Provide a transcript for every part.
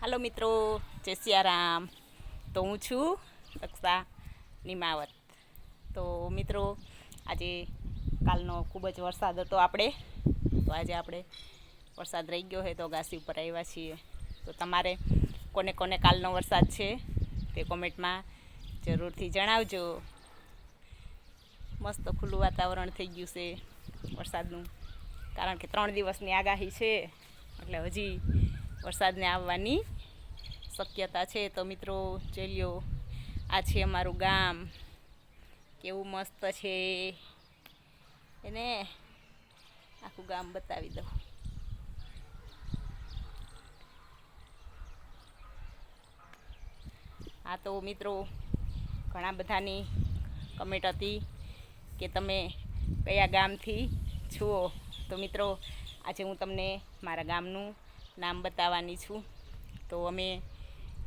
હાલો મિત્રો, જય સિયારામ. તો હું છું દક્ષા નિમાવત. તો મિત્રો, આજે કાલનો ખૂબ જ વરસાદ હતો આપણે. તો આજે આપણે વરસાદ રહી ગયો હોય તો ઘાસી ઉપર આવ્યા છીએ. તો તમારે કોને કોને કાલનો વરસાદ છે તે કોમેન્ટમાં જરૂરથી જણાવજો. મસ્ત ખુલ્લું વાતાવરણ થઈ ગયું છે વરસાદનું. કારણ કે ત્રણ દિવસની આગાહી છે. એટલે હજી વરસાદને આવવાની શક્યતા છે. તો મિત્રો, જોઈ લ્યો, આ છે અમારું ગામ. કેવું મસ્ત છે. એને આખું ગામ બતાવી દઉં. આ તો મિત્રો, ઘણા બધાની કમેન્ટ હતી કે તમે કયા ગામથી છો? તો મિત્રો, આજે હું તમને મારા ગામનું નામ બતાવવાની છું. તો અમે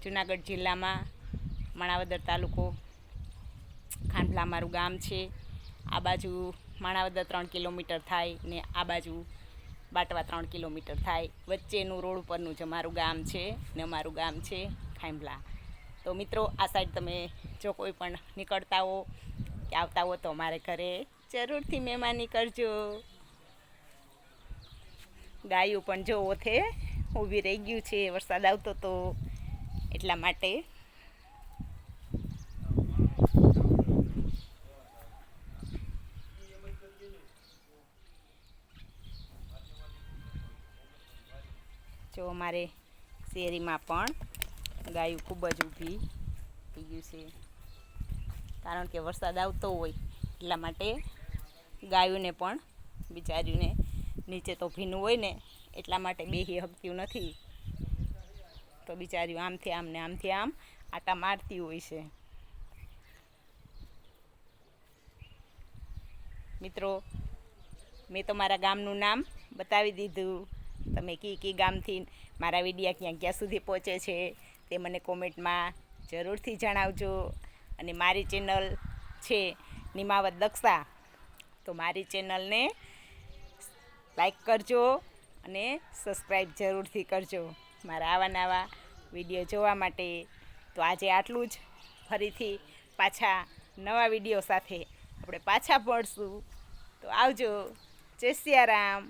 જુનાગઢ જિલ્લામાં માણાવદર તાલુકો, ખાંડલા મારું ગામ છે. આ બાજુ માણાવદર ત્રણ કિલોમીટર થાય ને આ બાજુ બાટવા ત્રણ કિલોમીટર થાય. વચ્ચેનું રોડ ઉપરનું જ અમારું ગામ છે ને અમારું ગામ છે ખાંભલા તો મિત્રો, આ સાઈડ તમે જો કોઈ પણ નીકળતા હો, કે આવતા હો તો અમારે ઘરે જરૂરથી મહેમાની કરજો ગાયું પણ જો ઓથે ઊભી રહી ગયું છે, વરસાદ આવતો તો એટલા માટે. જો અમારે શેરીમાં પણ ગાયું ખૂબ જ ઊભી થઈ ગયું છે. કારણ કે વરસાદ આવતો હોય એટલા માટે ગાયોને પણ બિચારીને નીચે તો ભીનું હોય ને, એટલા માટે બેહી હકતી નથી. તો બિચારીઓ આમથી આમ ને આમથી આમ આટા મારતી હોય છે. મિત્રો, મેં તો મારા ગામનું નામ બતાવી દીધું. તમે કી કી ગામથી મારા વિડીયા ક્યાં ક્યાં સુધી પહોંચે છે તે મને કોમેન્ટમાં જરૂરથી જણાવજો. અને મારી ચેનલ છે નિમાવત દક્ષા તો મારી ચેનલને લાઈક કરજો અને સબસ્ક્રાઈબ જરૂરથી કરજો મારા આવા નવા વીડિયો જોવા માટે. તો આજે આટલું જ. ફરીથી પાછા નવા વીડિયો સાથે આપણે પાછા પડશું તો આવજો. જય સિયારામ.